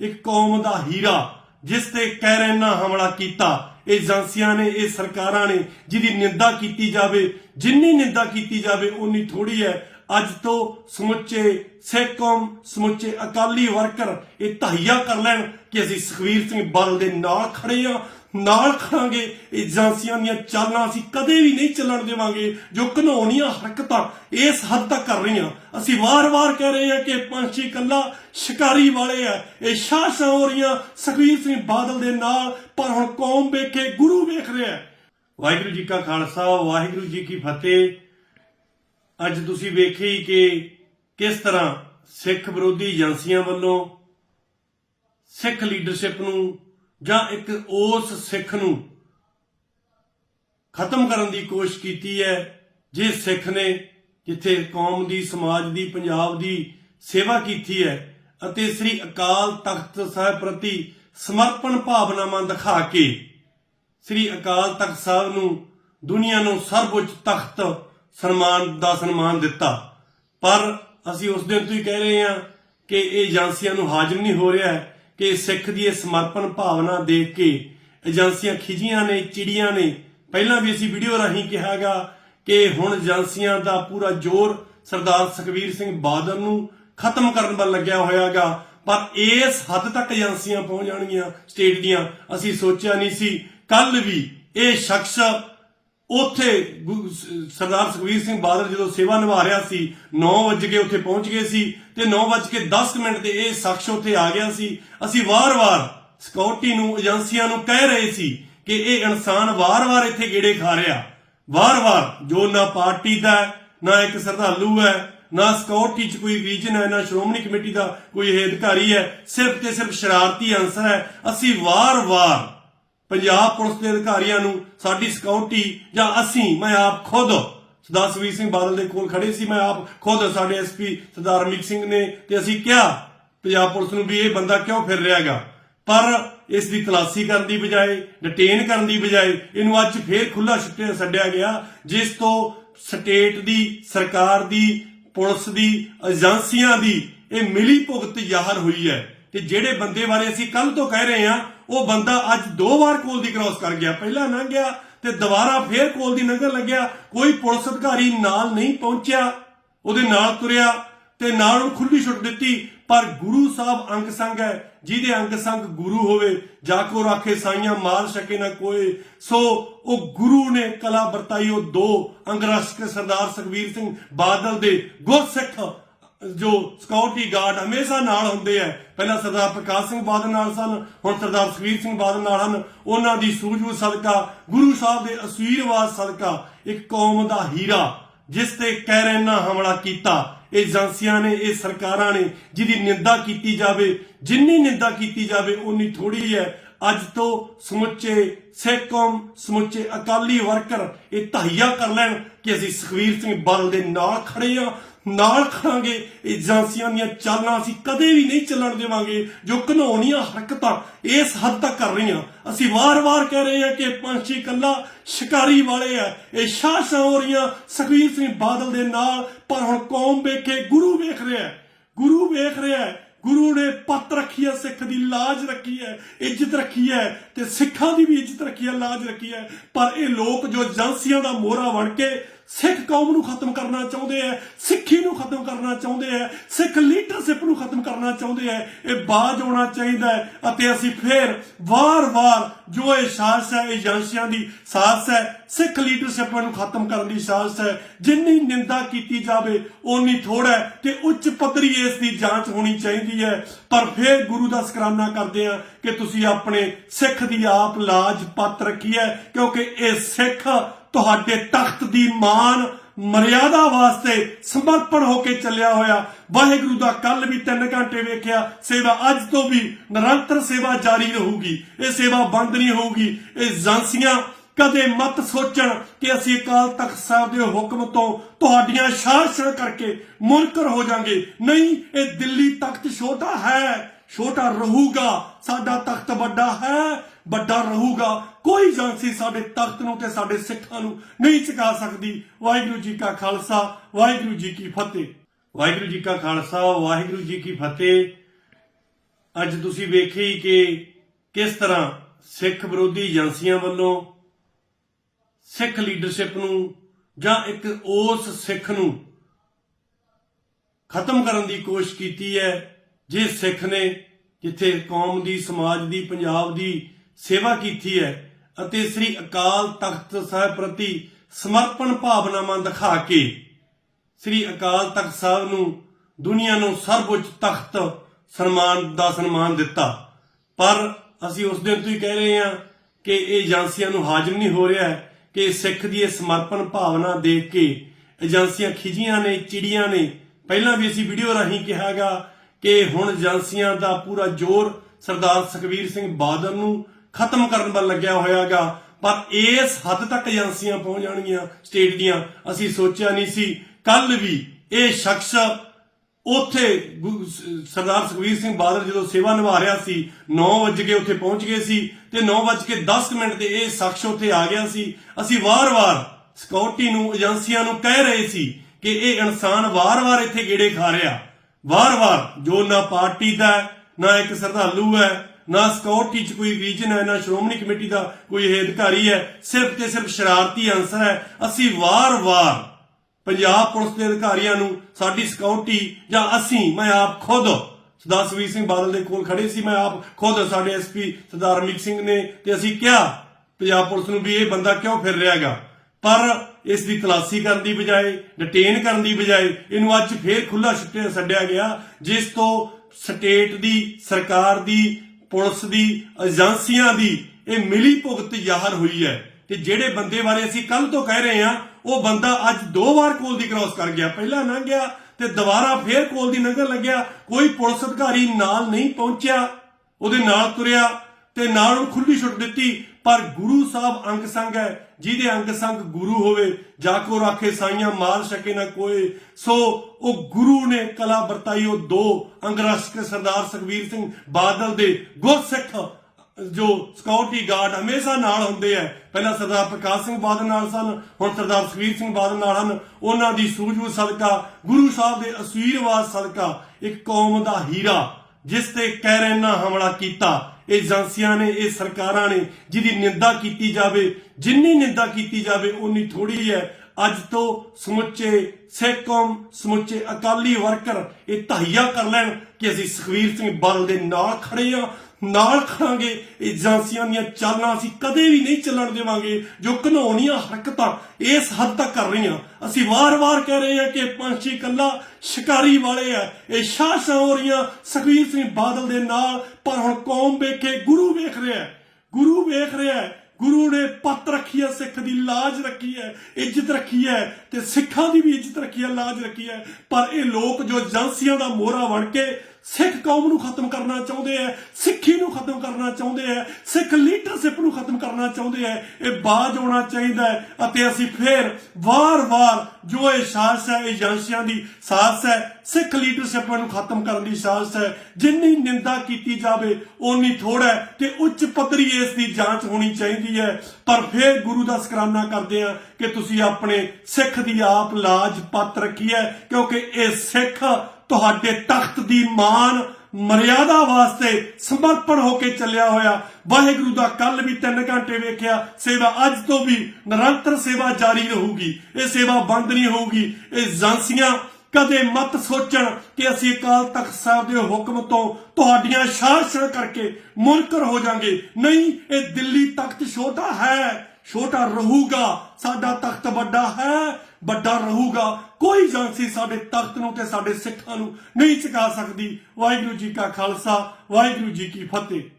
ਇੱਕ ਕੌਮ ਦਾ ਹੀਰਾ, ਜਿਸ ਤੇ ਕਹਿਰੈਨਾ ਹਮਲਾ ਕੀਤਾ। ਏਜੰਸੀਆਂ ਨੇ, ਇਹ ਸਰਕਾਰਾਂ ਨੇ, ਜਿਹਦੀ ਨਿੰਦਾ ਕੀਤੀ ਜਾਵੇ, ਜਿੰਨੀ ਨਿੰਦਾ ਕੀਤੀ ਜਾਵੇ ਉਨੀ ਥੋੜੀ ਹੈ। ਅੱਜ ਤੋਂ ਸਮੁੱਚੇ ਸਿੱਖ ਕੌਮ, ਸਮੁੱਚੇ ਅਕਾਲੀ ਵਰਕਰ ਇਹ ਤਹਈਆ ਕਰ ਲੈਣ ਕਿ ਅਸੀਂ ਸੁਖਵੀਰ ਸਿੰਘ ਬਾਦਲ ਦੇ ਨਾਲ ਖੜੇ ਆ ਨਾਲ ਖੜਾਂਗੇ ਏਜੰਸੀਆਂ ਦੀਆਂ ਚਾਲਾਂ ਅਸੀਂ ਕਦੇ ਵੀ ਨਹੀਂ ਚੱਲਣ ਦੇਵਾਂਗੇ। ਜੋ ਘਨੌਣੀਆਂ ਹਰਕਤਾਂ ਇਸ ਹੱਦ ਤੱਕ ਕਰ ਰਹੀਆਂ। ਅਸੀਂ ਵਾਰ-ਵਾਰ ਕਹਿ ਰਹੇ ਹਾਂ ਕਿ ਪੰਛੀ ਕੱਲਾ ਸ਼ਿਕਾਰੀ ਵਾਲੇ ਆ। ਇਹ ਸ਼ਾਸਾਂ ਹੋ ਰਹੀਆਂ ਸੁਖਵੀਰ ਸਿੰਘ ਬਾਦਲ ਦੇ ਨਾਲ, ਪਰ ਹੁਣ ਕੌਮ ਵੇਖੇ, ਗੁਰੂ ਵੇਖ ਰਿਹਾ ਵਾਹਿਗੁਰੂ ਜੀ ਕਾ ਖਾਲਸਾ, ਵਾਹਿਗੁਰੂ ਜੀ ਕੀ ਫਤਿਹ। ਅੱਜ ਤੁਸੀਂ ਵੇਖਿਆ ਹੀ ਕਿ ਕਿਸ ਤਰ੍ਹਾਂ ਸਿੱਖ ਵਿਰੋਧੀ ਏਜੰਸੀਆਂ ਵੱਲੋਂ ਸਿੱਖ ਲੀਡਰਸ਼ਿਪ ਨੂੰ ਜਾਂ ਇੱਕ ਉਸ ਸਿੱਖ ਨੂੰ ਖਤਮ ਕਰਨ ਦੀ ਕੋਸ਼ਿਸ਼ ਕੀਤੀ ਹੈ, ਜੇ ਸਿੱਖ ਨੇ ਜਿੱਥੇ ਕੌਮ ਦੀ, ਸਮਾਜ ਦੀ, ਪੰਜਾਬ ਦੀ ਸੇਵਾ ਕੀਤੀ ਹੈ ਅਤੇ ਸ੍ਰੀ ਅਕਾਲ ਤਖਤ ਸਾਹਿਬ ਪ੍ਰਤੀ ਸਮਰਪਣ ਭਾਵਨਾਵਾਂ ਦਿਖਾ ਕੇ ਸ੍ਰੀ ਅਕਾਲ ਤਖਤ ਸਾਹਿਬ ਨੂੰ ਦੁਨੀਆ ਨੂੰ ਸਰਵਉੱਚ ਤਖਤ ਸਨਮਾਨ ਦਾ ਸਨਮਾਨ ਦਿੱਤਾ। ਪਰ ਅਸੀਂ ਉਸ ਦਿਨ ਤੋਂ ਹੀ ਕਹਿ ਰਹੇ ਹਾਂ ਕਿ ਇਹ ਏਜੰਸੀਆਂ ਨੂੰ ਹਾਜ਼ਮ ਨਹੀਂ ਹੋ ਰਿਹਾ ਹੈ। ਕਿ ਸਿੱਖ ਦੀ ਇਹ ਸਮਰਪਣ ਭਾਵਨਾ ਦੇਖ ਕੇ ਏਜੰਸੀਆਂ ਖਿਜੀਆਂ ਨੇ, ਚਿੜੀਆਂ ਨੇ। ਪਹਿਲਾਂ ਵੀ ਅਸੀਂ ਵੀਡੀਓ ਰਾਹੀਂ ਕਿਹਾਗਾ ਕਿ ਹੁਣ ਏਜੰਸੀਆਂ ਦਾ ਪੂਰਾ ਜ਼ੋਰ ਸਰਦਾਰ ਸੁਖਵੀਰ ਸਿੰਘ ਬਾਦਲ ਨੂੰ ਖਤਮ ਕਰਨ ਵੱਲ ਲੱਗਿਆ ਹੋਇਆਗਾ ਪਰ ਇਸ ਹੱਦ ਤੱਕ ਏਜੰਸੀਆਂ ਪਹੁੰਚ ਜਾਣਗੀਆਂ ਸਟੇਟ ਦੀਆਂ। ਅਸੀਂ ਸੋਚਿਆ ਨਹੀਂ ਸੀ ਕੱਲ ਵੀ ਇਹ ਸ਼ਖਸ ਉੱਥੇ ਸਰਦਾਰ ਸੁਖਵੀਰ ਸਿੰਘ ਬਾਦਲ ਜਦੋਂ ਸੇਵਾ ਨਿਭਾ ਰਿਹਾ ਸੀ 9 ਵਜੇ ਉੱਥੇ ਪਹੁੰਚ ਗਏ ਸੀ ਤੇ 9:10 ਮਿੰਟ ਤੇ ਇਹ ਸ਼ਖਸ ਉੱਥੇ ਆ ਗਿਆ ਸੀ। ਅਸੀਂ ਵਾਰ-ਵਾਰ ਸਿਕਿਉਰਿਟੀ ਨੂੰ ਏਜੰਸੀਆਂ ਨੂੰ ਕਹਿ ਰਹੇ ਸੀ ਕਿ ਇਹ ਇਨਸਾਨ ਵਾਰ-ਵਾਰ ਇੱਥੇ ਗੇੜੇ ਖਾ ਰਿਹਾ। ਵਾਰ-ਵਾਰ, ਜੋ ਨਾ ਪਾਰਟੀ ਦਾ ਨਾ ਇੱਕ ਸਰਧਾਲੂ ਹੈ, ਨਾ ਸਿਕਿਉਰਿਟੀ ਚ ਕੋਈ ਰੀਜਨ ਹੈ, ਨਾ ਸ਼੍ਰੋਮਣੀ ਕਮੇਟੀ ਦਾ ਕੋਈ ਇਹ ਅਧਿਕਾਰੀ ਹੈ, ਸਿਰਫ ਤੇ ਸਿਰਫ ਸ਼ਰਾਰਤੀ ਅੰਸਰ ਹੈ। ਅਸੀਂ ਵਾਰ-ਵਾਰ ਪੰਜਾਬ ਪੁਲਿਸ ਦੇ ਅਧਿਕਾਰੀਆਂ ਨੂੰ ਸਾਡੀ ਸਿਕਿਉਰਿਟੀ ਜਾਂ ਅਸੀਂ, ਮੈਂ ਆਪ ਖੁਦ ਸਰਦਾਰ ਸੁਖਬੀਰ ਸਿੰਘ ਬਾਦਲ ਦੇ ਕੋਲ ਖੜੇ ਸੀ, ਮੈਂ ਆਪ ਖੁਦ ਸਾਡੇ ਐਸਪੀ ਸਰਦਾਰ ਅਮਿਤ ਸਿੰਘ ਨੇ ਤੇ ਅਸੀਂ ਕਿਹਾ, ਪੰਜਾਬ ਪੁਲਿਸ ਨੂੰ ਵੀ ਇਹ ਬੰਦਾ ਕਿਉਂ ਫਿਰ ਰਿਹਾਗਾ? ਪਰ ਇਸ ਦੀ ਤਲਾਸ਼ੀ ਕਰਨ ਦੀ ਬਜਾਏ ਡਿਟੇਨ ਕਰਨ ਦੀ ਬਜਾਏ, ਇਹਨੂੰ ਅੱਜ ਫੇਰ ਖੁੱਲਾ ਛੁੱਟਿਆ ਛੱਡਿਆ ਗਿਆ, ਜਿਸ ਤੋਂ ਸਟੇਟ ਦੀ, ਸਰਕਾਰ ਦੀ, ਪੁਲਿਸ ਦੀ ਏਜੰਸੀਆਂ ਦੀ ਇਹ ਮਿਲੀ ਭੁਗਤ ਜ਼ਾਹਰ ਹੋਈ ਹੈ। ਤੇ ਜਿਹੜੇ ਬੰਦੇ ਬਾਰੇ ਅਸੀਂ ਕੱਲ ਤੋਂ ਕਹਿ ਰਹੇ ਹਾਂ ਉਹ ਬੰਦਾ ਅੱਜ ਦੋ ਵਾਰ ਕੋਲ ਦੀ ਕ੍ਰਾਸ ਕਰ ਗਿਆ। ਪਹਿਲਾਂ ਲੰਘ ਗਿਆ ਤੇ ਦੁਬਾਰਾ ਫੇਰ ਕੋਲ ਦੀ ਲੰਘਣ ਲੱਗਿਆ। ਕੋਈ ਪੁਲਿਸ ਅਧਿਕਾਰੀ ਨਾਲ ਨਹੀਂ ਪਹੁੰਚਿਆ। ਉਹਦੇ ਨਾਲ ਤੁਰਿਆ ਤੇ ਨਾਲ ਉਹ ਖੁੱਲੀ ਛੁੱਟ ਦਿੱਤੀ। ਪਰ ਗੁਰੂ ਸਾਹਿਬ ਅੰਗ ਸੰਗ ਹੈ। ਜਿਹਦੇ ਅੰਗ ਸੰਗ ਗੁਰੂ ਹੋਵੇ, ਜਾ ਕੋ ਰਾਖੇ ਸਾਈਆਂ ਮਾਰ ਸਕੇ ਨਾ ਕੋਈ ਸੋ ਉਹ ਗੁਰੂ ਨੇ ਕਲਾ ਵਰਤਾਈ ਉਹ ਦੋ ਅੰਗਰਸ਼ਕ ਸਰਦਾਰ ਸੁਖਵੀਰ ਸਿੰਘ ਬਾਦਲ ਦੇ ਗੁਰਸਿੱਖ ਜੋ ਸਿਕਿਉਰਿਟੀ ਗਾਰਡ ਹਮੇਸ਼ਾ ਨਾਲ ਹੁੰਦੇ ਆ। ਪਹਿਲਾਂ ਸਰਦਾਰ ਪ੍ਰਕਾਸ਼ ਸਿੰਘ ਬਾਦਲ ਨਾਲ ਸਨ, ਹੁਣ ਸਰਦਾਰ ਸੁਖਵੀਰ ਸਿੰਘ ਬਾਦਲ ਨਾਲ ਹਨ। ਉਹਨਾਂ ਦੀ ਸੂਝਬੂਝ ਸਦਕਾ, ਗੁਰੂ ਸਾਹਿਬ ਦੇ ਅਸਵੀਰਵਾਦ ਸਦਕਾ, ਇੱਕ ਕੌਮ ਦਾ ਹੀਰਾ, ਜਿਸ ਤੇ ਕਹਿਰੈਨਾ ਹਮਲਾ ਕੀਤਾ। ਇਹ ਏਜੰਸੀਆਂ ਨੇ, ਇਹ ਸਰਕਾਰਾਂ ਨੇ, ਜਿਹਦੀ ਨਿੰਦਾ ਕੀਤੀ ਜਾਵੇ, ਜਿੰਨੀ ਨਿੰਦਾ ਕੀਤੀ ਜਾਵੇ ਉਨੀ ਥੋੜੀ ਹੈ। ਅੱਜ ਤੋਂ ਸਮੁੱਚੇ ਸਿੱਖ ਕੌਮ ਸਮੁੱਚੇ ਅਕਾਲੀ ਵਰਕਰ ਇਹ ਤਹਈਆ ਕਰ ਲੈਣ ਕਿ ਅਸੀਂ ਸੁਖਵੀਰ ਸਿੰਘ ਬਾਦਲ ਦੇ ਨਾਲ ਖੜੇ ਆ ਨਾਲ ਖੜਾਂਗੇ ਏਜੰਸੀਆਂ ਦੀਆਂ ਚਾਲਾਂ ਅਸੀਂ ਕਦੇ ਵੀ ਨਹੀਂ ਚੱਲਣ ਦੇਵਾਂਗੇ। ਜੋ ਘਨੌਣੀਆਂ ਹਰਕਤਾਂ ਇਸ ਹੱਦ ਤੱਕ ਕਰ ਰਹੀਆਂ। ਅਸੀਂ ਵਾਰ-ਵਾਰ ਕਹਿ ਰਹੇ ਹਾਂ ਕਿ ਪੰਛੀ ਕੱਲਾ ਸ਼ਿਕਾਰੀ ਵਾਲੇ ਆ। ਇਹ ਸ਼ਾਸਾਂ ਹੋ ਰਹੀਆਂ ਸੁਖਵੀਰ ਸਿੰਘ ਬਾਦਲ ਦੇ ਨਾਲ। ਪਰ ਹੁਣ ਕੌਮ ਵੇਖੇ, ਗੁਰੂ ਵੇਖ ਰਿਹਾ ਗੁਰੂ ਵੇਖ ਰਿਹਾ ਗੁਰੂ ਨੇ ਪੱਤ ਰੱਖੀ ਹੈ, ਸਿੱਖ ਦੀ ਲਾਜ ਰੱਖੀ ਹੈ, ਇੱਜ਼ਤ ਰੱਖੀ ਹੈ ਤੇ ਸਿੱਖਾਂ ਦੀ ਵੀ ਇੱਜ਼ਤ ਰੱਖੀ ਹੈ, ਲਾਜ ਰੱਖੀ ਹੈ। ਪਰ ਇਹ ਲੋਕ ਜੋ ਏਜੰਸੀਆਂ ਦਾ ਮੋਹਰਾ ਬਣ ਕੇ ਸਿੱਖ ਕੌਮ ਨੂੰ ਖਤਮ ਕਰਨਾ ਚਾਹੁੰਦੇ ਆ ਸਿੱਖੀ ਨੂੰ ਖਤਮ ਕਰਨਾ ਚਾਹੁੰਦੇ ਆ ਸਿੱਖ ਲੀਡਰਸ਼ਿਪ ਨੂੰ ਖਤਮ ਕਰਨਾ ਚਾਹੁੰਦੇ ਆ ਇਹ ਬਾਜ ਆਉਣਾ ਚਾਹੀਦਾ ਹੈ ਅਤੇ ਅਸੀਂ ਫੇਰ ਵਾਰ-ਵਾਰ ਜੋ ਇਹ ਸਾਜ਼ਿਸ਼ ਹੈ ਏਜੰਸੀਆਂ ਦੀ ਸਾਜ਼ਿਸ਼ ਹੈ ਸਿੱਖ ਲੀਡਰਸ਼ਿਪ ਨੂੰ ਖਤਮ ਕਰਨ ਦੀ ਸਾਜ਼ਿਸ਼ ਹੈ ਜਿੰਨੀ ਨਿੰਦਾ ਕੀਤੀ ਜਾਵੇ ਓਨੀ ਥੋੜਾ ਤੇ ਉੱਚ ਪੱਧਰੀ ਇਸ ਦੀ ਜਾਂਚ ਹੋਣੀ ਚਾਹੀਦੀ ਹੈ ਪਰ ਫੇਰ ਗੁਰੂ ਦਾ ਸ਼ੁਕਰਾਨਾ ਕਰਦੇ ਆ ਕਿ ਤੁਸੀਂ ਆਪਣੇ ਸਿੱਖ ਦੀ ਆਪ ਲਾਜ ਪੱਤ ਰੱਖੀ ਹੈ, ਕਿਉਂਕਿ ਇਹ ਸਿੱਖ ਤੁਹਾਡੇ ਤਖਤ ਦੀ ਮਾਨ ਮਰਿਆਦਾ ਵਾਸਤੇ ਸਮਰਪਣ ਹੋ ਕੇ ਚੱਲਿਆ ਹੋਇਆ। ਵਾਹਿਗੁਰੂ ਦਾ ਕੱਲ ਵੀ 3 ਘੰਟੇ ਵੇਖਿਆ, ਸੇਵਾ ਅੱਜ ਤੋਂ ਵੀ ਨਿਰੰਤਰ ਸੇਵਾ ਜਾਰੀ ਰਹੂਗੀ। ਇਹ ਸੇਵਾ ਬੰਦ ਨਹੀਂ ਹੋਊਗੀ। ਇਹ ਏਜੰਸੀਆਂ ਕਦੇ ਮਤ ਸੋਚਣ ਕਿ ਅਸੀਂ ਅਕਾਲ ਤਖਤ ਸਾਹਿਬ ਦੇ ਹੁਕਮ ਤੋਂ ਤੁਹਾਡੀਆਂ ਸ਼ਾਸਨ ਕਰਕੇ ਮੁਨਕਰ ਹੋ ਜਾਾਂਗੇ। ਨਹੀਂ, ਇਹ ਦਿੱਲੀ ਤਖਤ ਛੋਟਾ ਹੈ। ਛੋਟਾ ਰਹੂਗਾ, ਸਾਡਾ ਤਖਤ ਵੱਡਾ ਹੈ, ਵੱਡਾ ਰਹੂਗਾ। ਕੋਈ ਏਜੰਸੀ ਸਾਡੇ ਤਖਤ ਨੂੰ ਤੇ ਸਾਡੇ ਸਿੱਖਾਂ ਨੂੰ ਨਹੀਂ ਚੁਕਾ ਸਕਦੀ। ਵਾਹਿਗੁਰੂ ਜੀ ਕਾ ਖਾਲਸਾ, ਵਾਹਿਗੁਰੂ ਜੀ ਕੀ ਫਤਿਹ। ਵਾਹਿਗੁਰੂ ਜੀ ਕਾ ਖਾਲਸਾ, ਵਾਹਿਗੁਰੂ ਜੀ ਕੀ ਫਤਿਹ। ਅੱਜ ਤੁਸੀਂ ਵੇਖਿਆ ਹੀ ਕਿ ਕਿਸ ਤਰ੍ਹਾਂ ਸਿੱਖ ਵਿਰੋਧੀ ਏਜੰਸੀਆਂ ਵੱਲੋਂ ਸਿੱਖ ਲੀਡਰਸ਼ਿਪ ਨੂੰ ਜਾਂ ਇੱਕ ਉਸ ਸਿੱਖ ਨੂੰ ਖਤਮ ਕਰਨ ਦੀ ਕੋਸ਼ਿਸ਼ ਕੀਤੀ ਹੈ। ਜੇ ਸਿੱਖ ਨੇ ਜਿੱਥੇ ਕੌਮ ਦੀ, ਸਮਾਜ ਦੀ, ਪੰਜਾਬ ਦੀ ਸੇਵਾ ਕੀਤੀ ਹੈ ਅਤੇ ਸ੍ਰੀ ਅਕਾਲ ਤਖਤ ਸਾਹਿਬ ਪ੍ਰਤੀ ਸਮਰਪਣ ਭਾਵਨਾਵਾਂ ਦਿਖਾ ਕੇ ਸ੍ਰੀ ਅਕਾਲ ਤਖਤ ਸਾਹਿਬ ਨੂੰ ਦੁਨੀਆ ਨੂੰ ਸਰਵਉੱਚ ਤਖਤ ਸਨਮਾਨ ਦਾ ਸਨਮਾਨ ਦਿੱਤਾ। ਪਰ ਅਸੀਂ ਉਸ ਦਿਨ ਤੋਂ ਹੀ ਕਹਿ ਰਹੇ ਹਾਂ ਕਿ ਇਹ ਏਜੰਸੀਆਂ ਨੂੰ ਹਾਜ਼ਮ ਨਹੀਂ ਹੋ ਰਿਹਾ ਕਿ ਸਿੱਖ ਦੀ ਇਹ ਸਮਰਪਣ ਭਾਵਨਾ ਦੇਖ ਕੇ ਏਜੰਸੀਆਂ ਖਿਜੀਆਂ ਨੇ, ਚਿੜੀਆਂ ਨੇ। ਪਹਿਲਾਂ ਵੀ ਅਸੀਂ ਵੀਡੀਓ ਰਾਹੀਂ ਕਿਹਾਗਾ ਕਿ ਹੁਣ ਏਜੰਸੀਆਂ ਦਾ ਪੂਰਾ ਜ਼ੋਰ ਸਰਦਾਰ ਸੁਖਬੀਰ ਸਿੰਘ ਬਾਦਲ ਨੂੰ ਖਤਮ ਕਰਨ ਵੱਲ ਲੱਗਿਆ ਹੋਇਆਗਾ। ਪਰ ਇਸ ਹੱਦ ਤੱਕ ਏਜੰਸੀਆਂ ਪਹੁੰਚ ਜਾਣਗੀਆਂ ਸਟੇਟ ਦੀਆਂ। ਅਸੀਂ ਸੋਚਿਆ ਨਹੀਂ ਸੀ ਕੱਲ ਵੀ ਇਹ ਸ਼ਖਸ ਉੱਥੇ ਸਰਦਾਰ ਸੁਖਬੀਰ ਸਿੰਘ ਬਾਦਲ ਜਦੋਂ ਸੇਵਾ ਨਿਭਾ ਰਿਹਾ ਸੀ 9 ਵਜੇ ਉੱਥੇ ਪਹੁੰਚ ਗਏ ਸੀ ਤੇ 9 ਵਜੇ 10 ਮਿੰਟ ਤੇ ਇਹ ਸ਼ਖਸ ਉੱਥੇ ਆ ਗਿਆ ਸੀ। ਅਸੀਂ ਵਾਰ-ਵਾਰ ਸਿਕਿਉਰਿਟੀ ਨੂੰ, ਏਜੰਸੀਆਂ ਨੂੰ ਕਹਿ ਰਹੇ ਸੀ ਕਿ ਇਹ ਇਨਸਾਨ ਵਾਰ-ਵਾਰ ਇੱਥੇ ਗੇੜੇ ਖਾ ਰਿਹਾ। ਵਾਰ-ਵਾਰ, ਜੋ ਨਾ ਪਾਰਟੀ ਦਾ, ਨਾ ਇੱਕ ਸਰਧਾਲੂ ਹੈ, ਨਾ ਸਿਕਿਉਰਿਟੀ ਚ ਕੋਈ ਰੀਜਨ ਹੈ, ਨਾ ਸ਼੍ਰੋਮਣੀ ਕਮੇਟੀ ਦਾ ਕੋਈ ਇਹ ਅਧਿਕਾਰੀ ਹੈ, ਸਿਰਫ ਤੇ ਸਿਰਫ ਸ਼ਰਾਰਤੀ ਅੰਸਰ ਹੈ। ਅਸੀਂ ਵਾਰ-ਵਾਰ ਪੰਜਾਬ ਪੁਲਿਸ ਦੇ ਅਧਿਕਾਰੀਆਂ ਨੂੰ ਸਾਡੀ ਸਿਕਿਉਰਿਟੀ ਜਾਂ ਅਸੀਂ, ਮੈਂ ਆਪ ਖੁਦ ਸਰਦਾਰ ਸੁਖਬੀਰ ਸਿੰਘ ਬਾਦਲ ਦੇ ਕੋਲ ਖੜੇ ਸੀ, ਮੈਂ ਆਪ ਖੁਦ ਸਾਡੇ ਐਸਪੀ ਸਰਦਾਰ ਅਮਿਤ ਸਿੰਘ ਨੇ, ਤੇ ਅਸੀਂ ਕਿਹਾ, ਪੰਜਾਬ ਪੁਲਿਸ ਨੂੰ ਵੀ ਇਹ ਬੰਦਾ ਕਿਉਂ ਫਿਰ ਰਿਹਾ ਹੈਗਾ ਪਰ ਇਸ ਦੀ ਤਲਾਸ਼ੀ ਕਰਨ ਦੀ ਬਜਾਏ ਡਿਟੇਨ ਕਰਨ ਦੀ ਬਜਾਏ, ਇਹਨੂੰ ਅੱਜ ਫੇਰ ਖੁੱਲਾ ਛੁੱਟਿਆ ਛੱਡਿਆ ਗਿਆ, ਜਿਸ ਤੋਂ ਸਟੇਟ ਦੀ, ਸਰਕਾਰ ਦੀ, ਪੁਲਿਸ ਦੀ, ਏਜੰਸੀਆਂ ਦੀ ਇਹ ਮਿਲੀ ਭੁਗਤ ਜ਼ਾਹਰ ਹੋਈ ਹੈ। ਤੇ ਜਿਹੜੇ ਬੰਦੇ ਬਾਰੇ ਅਸੀਂ ਕੱਲ ਤੋਂ ਕਹਿ ਰਹੇ ਹਾਂ, ਉਹ ਬੰਦਾ ਅੱਜ ਦੋ ਵਾਰ ਕੋਲ ਦੀ ਕ੍ਰਾਸ ਕਰ ਗਿਆ। ਪਹਿਲਾਂ ਲੰਘ ਗਿਆ ਤੇ ਦੁਬਾਰਾ ਫੇਰ ਕੋਲ ਦੀ ਨੰਗਰ ਲੱਗਿਆ। ਕੋਈ ਪੁਲਿਸ ਅਧਿਕਾਰੀ ਨਾਲ ਨਹੀਂ ਪਹੁੰਚਿਆ, ਉਹਦੇ ਨਾਲ ਤੁਰਿਆ। ਤੇ ਨਾਲ ਉਹਨੂੰ ਖੁੱਲੀ ਛੁੱਟ ਦਿੱਤੀ, ਪਰ ਗੁਰੂ ਸਾਹਿਬ ਅੰਗ ਸੰਗ ਹੈ, ਜਿਹਦੇ ਅੰਗ ਸੰਗ ਗੁਰੂ ਹੋਵੇ, ਜਾ ਕੋ ਰਾਖੇ ਸਾਈਆਂ ਮਾਰ ਸਕੇ ਨਾ ਕੋਈ। ਸੋ ਉਹ ਗੁਰੂ ਨੇ ਕਲਾ ਵਰਤਾਈ ਉਹ ਦੋ ਅੰਗਰਸ਼ਕ ਸਰਦਾਰ ਸੁਖਬੀਰ ਸਿੰਘ ਬਾਦਲ ਦੇ ਗੁਰਸਿੱਖ, ਜੋ ਸਿਕਿਉਰਿਟੀ ਗਾਰਡ ਹਮੇਸ਼ਾ ਨਾਲ ਹੁੰਦੇ ਆ। ਪਹਿਲਾਂ ਸਰਦਾਰ ਪ੍ਰਕਾਸ਼ ਸਿੰਘ ਬਾਦਲ ਨਾਲ ਸਨ, ਹੁਣ ਸਰਦਾਰ ਸੁਖਬੀਰ ਸਿੰਘ ਬਾਦਲ ਨਾਲ ਹਨ। ਉਹਨਾਂ ਦੀ ਸੂਝਬੂਝ ਸਦਕਾ, ਗੁਰੂ ਸਾਹਿਬ ਦੇ ਅਸਵੀਰਵਾਦ ਸਦਕਾ ਇੱਕ ਕੌਮ ਦਾ ਹੀਰਾ, ਜਿਸ ਤੇ ਕਹਿਰੈਨਾ ਹਮਲਾ ਕੀਤਾ। ਏਜੰਸੀਆਂ ਨੇ, ਇਹ ਸਰਕਾਰਾਂ ਨੇ ਜਿਹਦੀ ਨਿੰਦਾ ਕੀਤੀ ਜਾਵੇ, ਜਿੰਨੀ ਨਿੰਦਾ ਕੀਤੀ ਜਾਵੇ ਉਨੀ ਥੋੜੀ ਹੈ। ਅੱਜ ਤੋਂ ਸਮੁੱਚੇ ਸਿੱਖ ਕੌਮ ਸਮੁੱਚੇ ਅਕਾਲੀ ਵਰਕਰ ਇਹ ਤਹਈਆ ਕਰ ਲੈਣ ਕਿ ਅਸੀਂ ਸੁਖਵੀਰ ਸਿੰਘ ਬਾਦਲ ਦੇ ਨਾਲ ਖੜੇ ਆ ਨਾਲ ਖੜਾਂਗੇ ਏਜੰਸੀਆਂ ਦੀਆਂ ਚਾਲਾਂ ਅਸੀਂ ਕਦੇ ਵੀ ਨਹੀਂ ਚੱਲਣ ਦੇਵਾਂਗੇ, ਜੋ ਘਨੌਣੀਆਂ ਹਰਕਤਾਂ ਇਸ ਹੱਦ ਤੱਕ ਕਰ ਰਹੀਆਂ। ਅਸੀਂ ਵਾਰ-ਵਾਰ ਕਹਿ ਰਹੇ ਹਾਂ ਕਿ ਪੰਛੀ ਕੱਲਾ ਸ਼ਿਕਾਰੀ ਵਾਲੇ ਆ। ਇਹ ਸ਼ਾਸਾਂ ਹੋ ਰਹੀਆਂ ਸੁਖਵੀਰ ਸਿੰਘ ਬਾਦਲ ਦੇ ਨਾਲ। ਪਰ ਹੁਣ ਕੌਮ ਵੇਖੇ, ਗੁਰੂ ਵੇਖ ਰਿਹਾ ਗੁਰੂ ਵੇਖ ਰਿਹਾ ਹੈ। ਗੁਰੂ ਨੇ ਪੱਤ ਰੱਖੀ ਹੈ, ਸਿੱਖ ਦੀ ਲਾਜ ਰੱਖੀ ਹੈ, ਇੱਜ਼ਤ ਰੱਖੀ ਹੈ ਤੇ ਸਿੱਖਾਂ ਦੀ ਵੀ ਇੱਜ਼ਤ ਰੱਖੀ ਹੈ, ਲਾਜ ਰੱਖੀ ਹੈ। ਪਰ ਇਹ ਲੋਕ ਜੋ ਏਜੰਸੀਆਂ ਦਾ ਮੋਹਰਾ ਬਣ ਕੇ ਸਿੱਖ ਕੌਮ ਨੂੰ ਖਤਮ ਕਰਨਾ ਚਾਹੁੰਦੇ ਆ ਸਿੱਖੀ ਨੂੰ ਖਤਮ ਕਰਨਾ ਚਾਹੁੰਦੇ ਆ ਸਿੱਖ ਲੀਡਰਸ਼ਿਪ ਨੂੰ ਖਤਮ ਕਰਨਾ ਚਾਹੁੰਦੇ ਆ ਇਹ ਬਾਜ ਆਉਣਾ ਚਾਹੀਦਾ ਹੈ ਅਤੇ ਅਸੀਂ ਫੇਰ ਵਾਰ-ਵਾਰ ਜੋ ਇਹ ਸਾਜ਼ਿਸ਼ ਹੈ ਏਜੰਸੀਆਂ ਦੀ ਸਾਜ਼ਿਸ਼ ਹੈ ਸਿੱਖ ਲੀਡਰਸ਼ਿਪ ਨੂੰ ਖਤਮ ਕਰਨ ਦੀ ਸਾਜ਼ਿਸ਼ ਹੈ ਜਿੰਨੀ ਨਿੰਦਾ ਕੀਤੀ ਜਾਵੇ, ਓਨੀ ਥੋੜਾ ਹੈ ਤੇ ਉੱਚ ਪੱਧਰੀ ਇਸ ਦੀ ਜਾਂਚ ਹੋਣੀ ਚਾਹੀਦੀ ਹੈ ਪਰ ਫਿਰ ਗੁਰੂ ਦਾ ਸ਼ੁਕਰਾਨਾ ਕਰਦੇ ਆ ਕਿ ਤੁਸੀਂ ਆਪਣੇ ਸਿੱਖ ਦੀ ਆਪ ਲਾਜ ਪੱਤ ਰੱਖੀ ਹੈ ਕਿਉਂਕਿ ਇਹ ਸਿੱਖ ਤੁਹਾਡੇ ਤਖਤ ਦੀ ਮਾਨ ਮਰਿਆਦਾ ਵਾਸਤੇ ਸਮਰਪਣ ਹੋ ਕੇ ਚੱਲਿਆ ਹੋਇਆ। ਵਾਹਿਗੁਰੂ ਦਾ ਕੱਲ ਵੀ 3 ਘੰਟੇ ਵੇਖਿਆ, ਸੇਵਾ ਅੱਜ ਤੋਂ ਵੀ ਨਿਰੰਤਰ ਸੇਵਾ ਜਾਰੀ ਰਹੂਗੀ। ਇਹ ਸੇਵਾ ਬੰਦ ਨਹੀਂ ਹੋਊਗੀ। ਇਹ ਏਜੰਸੀਆਂ ਕਦੇ ਮਤ ਸੋਚਣ ਕਿ ਅਸੀਂ ਅਕਾਲ ਤਖਤ ਸਾਹਿਬ ਦੇ ਹੁਕਮ ਤੋਂ ਤੁਹਾਡੀਆਂ ਸ਼ਾਸਨ ਕਰਕੇ ਮੁਨਕਰ ਹੋ ਜਾਾਂਗੇ। ਨਹੀਂ, ਇਹ ਦਿੱਲੀ ਤਖਤ ਛੋਟਾ ਹੈ, ਛੋਟਾ ਰਹੂਗਾ। ਸਾਡਾ ਤਖਤ ਵੱਡਾ ਹੈ ਵੱਡਾ ਰਹੂਗਾ। ਕੋਈ ਏਜੰਸੀ ਸਾਡੇ ਤਖਤ ਨੂੰ ਤੇ ਸਾਡੇ ਸਿੱਖਾਂ ਨੂੰ ਨਹੀਂ ਚੁਕਾ ਸਕਦੀ। ਵਾਹਿਗੁਰੂ ਜੀ ਕਾ ਖਾਲਸਾ, ਵਾਹਿਗੁਰੂ ਜੀ ਕੀ ਫਤਿਹ।